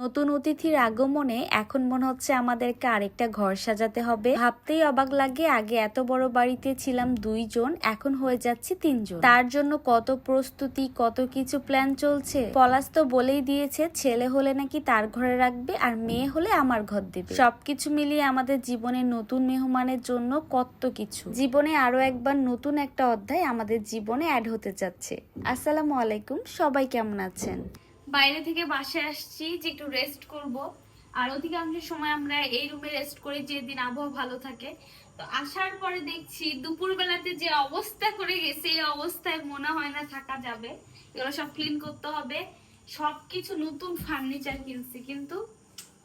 নতুন অতিথির আগমনে এখন মনে হচ্ছে আমাদেরকে আরেকটা ঘর সাজাতে হবে। ভাবতেই অবাক লাগে, আগে এত বড় বাড়িতে ছিলাম দুইজন, এখন হয়ে যাচ্ছে তিনজন। তার জন্য কত প্রস্তুতি, কত কিছু প্ল্যান চলছে। পলাশ তো বলেই দিয়েছে, ছেলে হলে নাকি তার ঘরে রাখবে আর মেয়ে হলে আমার ঘর দেবে। সবকিছু মিলিয়ে আমাদের জীবনে নতুন মেহমানের জন্য কত কিছু। জীবনে আরও একবার নতুন একটা অধ্যায় আমাদের জীবনে অ্যাড হতে যাচ্ছে। আসসালামু আলাইকুম, সবাই কেমন আছেন? বাইরে থেকে বাসায় আসছি যে একটু রেস্ট করব। আর অধিকাংশ সময় আমরা এই রুমে রেস্ট করি যেদিন আবহাওয়া ভালো থাকে। তো আসার পরে দেখছি দুপুর বেলাতে যে অবস্থা করে গেছে, এই অবস্থায় মনে হয় না থাকা যাবে। এগুলো সব ক্লিন করতে হবে। সবকিছু নতুন ফার্নিচার কিনছি, কিন্তু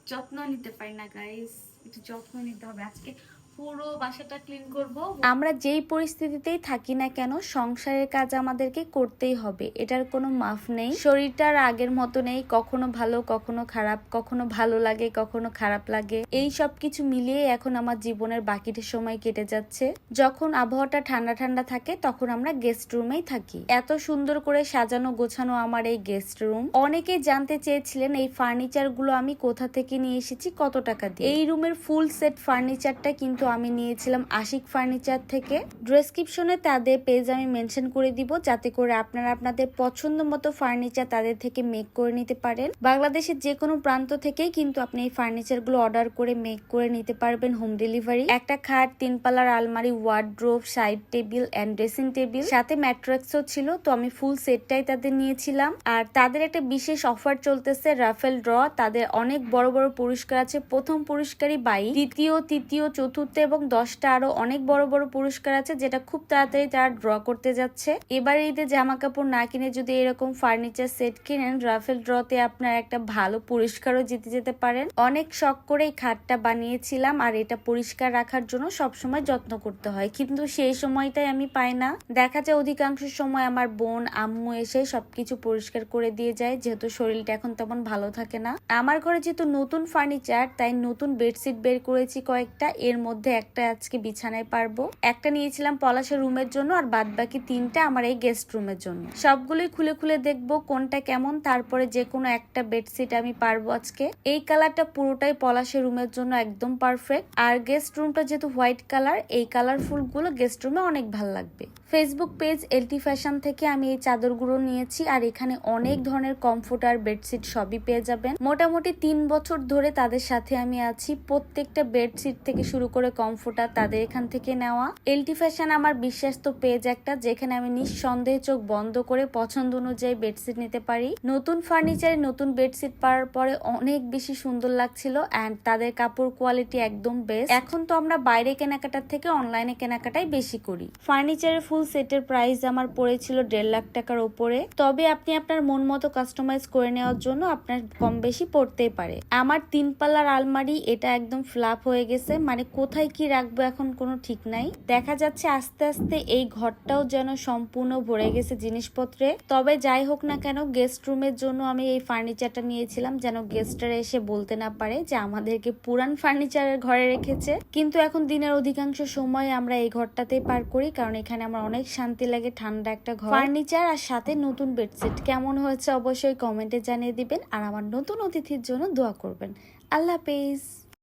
যত্ন নিতে পারি না গাইস একটু যত্ন নিতে হবে। আজকে পুরো বাসাটা ক্লিন করব। আমরা যেই পরিস্থিতিতেই থাকি না কেন, সংসারের কাজ আমাদেরকে করতেই হবে। এটার কোনো মাফ নেই। শরীরটা আর আগের মতো নেই, কখনো ভালো, কখনো খারাপ, কখনো ভালো লাগে, কখনো খারাপ লাগে। এই সব কিছু মিলিয়ে এখন আমার জীবনের বাকিটা সময় কেটে যাচ্ছে। যখন আবহাওয়াটা ঠান্ডা ঠান্ডা থাকে, তখন আমরা গেস্ট রুমেই থাকি। এত সুন্দর করে সাজানো গোছানো আমার এই গেস্ট রুম অনেকেই জানতে চেয়েছিলেন এই ফার্নিচারগুলো আমি কোথা থেকে নিয়ে এসেছি, কত টাকা দিয়ে। এই রুমের ফুল সেট ফার্নিচারটা কিন্তু আমি নিয়েছিলাম আশিক ফার্নিচার থেকে। ডেসক্রিপশনে তাদের পেজ আমি মেনশন করে দিব, যাতে করে আপনারা আপনাদের পছন্দ মতো ফার্নিচার তাদের থেকে মেক করে নিতে পারেন। বাংলাদেশের যে কোনো প্রান্ত থেকেই কিন্তু আপনি এই ফার্নিচারগুলো অর্ডার করে মেক করে নিতে পারবেন হোম ডেলিভারি একটা খাট তিন পাল্লার আলমারি wardrobe side table and dressing table সাথে ম্যাট্রেক্সও ছিল, তো আমি ফুল সেটটাই তাদের নিয়েছিলাম। আর তাদের একটা বিশেষ অফার চলতেছে রাফেল ড্র তাদের অনেক বড় বড় পুরস্কার আছে। প্রথম পুরস্কারই বাইক দ্বিতীয়, তৃতীয়, চতুর্থ এবং দশটা আরও অনেক বড় বড় পুরস্কার আছে যেটা খুব তাড়াতাড়ি তারা ড্র করতে যাচ্ছে। এবার ঈদে জামা কাপড় না কিনে যদি এরকম ফার্নিচার সেট কিনেন রাফেল ড্রতে আপনার একটা ভালো পুরস্কারও জিতে যেতে পারেন। অনেক শখ করে এই খাটটা বানিয়েছিলাম আর এটা পরিষ্কার রাখার জন্য সবসময় যত্ন করতে হয়। কিন্তু সেই সময়টাই আমি পাই না। দেখা যায় অধিকাংশ সময় আমার বোন, আম্মু এসে সবকিছু পরিষ্কার করে দিয়ে যায়, যেহেতু শরীরটা এখন তেমন ভালো থাকে না। আমার ঘরে যেহেতু নতুন ফার্নিচার তাই নতুন বেডশিট বের করেছি কয়েকটা। এর মধ্যে একটা আজকে বিছানায় পারব। একটা নিয়েছিলাম পলাশের রুমের জন্য আর বাদ বাকি তিনটা আমার এই গেস্ট রুমের জন্য। সবগুলোই খুলে খুলে দেখব কোনটা কেমন, তারপরে যে কোনো একটা বেডশিট আমি পারব আজকে। এই কালারটা পুরোটাই পলাশের রুমের জন্য একদম পারফেক্ট আর গেস্ট রুমটা যেহেতু হোয়াইট কালার এই কালারফুলগুলো গেস্ট রুমে অনেক ভালো লাগবে। ফেসবুক পেজ এলটি ফ্যাশন থেকে আমি এই চাদরগুলো নিয়েছি আর এখানে অনেক ধরনের কমফোর্টার বেডশিট সবই পেয়ে যাবেন। মোটামুটি তিন বছর ধরে তাদের সাথে আমি আছি। প্রত্যেকটা বেডশিট থেকে শুরু করে কমফোর্টার তাদের এখান থেকে নেওয়া। এলটি ফ্যাশন আমার বিশ্বাস্ত পেজ একটা, যেখানে আমি নিঃসন্দেহে চোখ বন্ধ করে পছন্দ অনুযায়ী বেডশিট নিতে পারি। নতুন ফার্নিচারে নতুন বেডশিট পাওয়ার পরে অনেক বেশি সুন্দর লাগছিল অ্যান্ড তাদের কাপড় কোয়ালিটি একদম বেস্ট এখন তো আমরা বাইরে কেনাকাটার থেকে অনলাইনে কেনাকাটাই বেশি করি। ফার্নিচারের ফুল সেটের প্রাইস আমার পড়েছিল দেড় লাখ টাকার উপরে। তবে আপনি আপনার মন মতো কাস্টমাইজ করে নেওয়ার জন্য আপনার কম বেশি পড়তেই পারে। আমার তিন পাল্লার আলমারি এটা একদম ফ্লাপ হয়ে গেছে মানে কোথায় কি রাখব এখন কোনো ঠিক নাই। দেখা যাচ্ছে আস্তে আস্তে এই ঘরটাও যেন সম্পূর্ণ ভরে গেছে জিনিসপত্রে। তবে যাই হোক না কেন গেস্ট রুমের জন্য আমি এই ফার্নিচারটা নিয়েছিলাম যেন গেস্টরা এসে বলতে না পারে যে আমাদেরকে পুরান ফার্নিচারের ঘরে রেখেছে। কিন্তু এখন দিনের অধিকাংশ সময় আমরা এই ঘরটাতেই পার করি, কারণ এখানে আমার অনেক শান্তি লাগে, ঠান্ডা একটা ঘর। ফার্নিচার আর সাথে নতুন বেডশিট কেমন হয়েছে অবশ্যই কমেন্টে জানিয়ে দিবেন। আর আমার নতুন অতিথির জন্য দোয়া করবেন। আল্লাহ হাফেজ।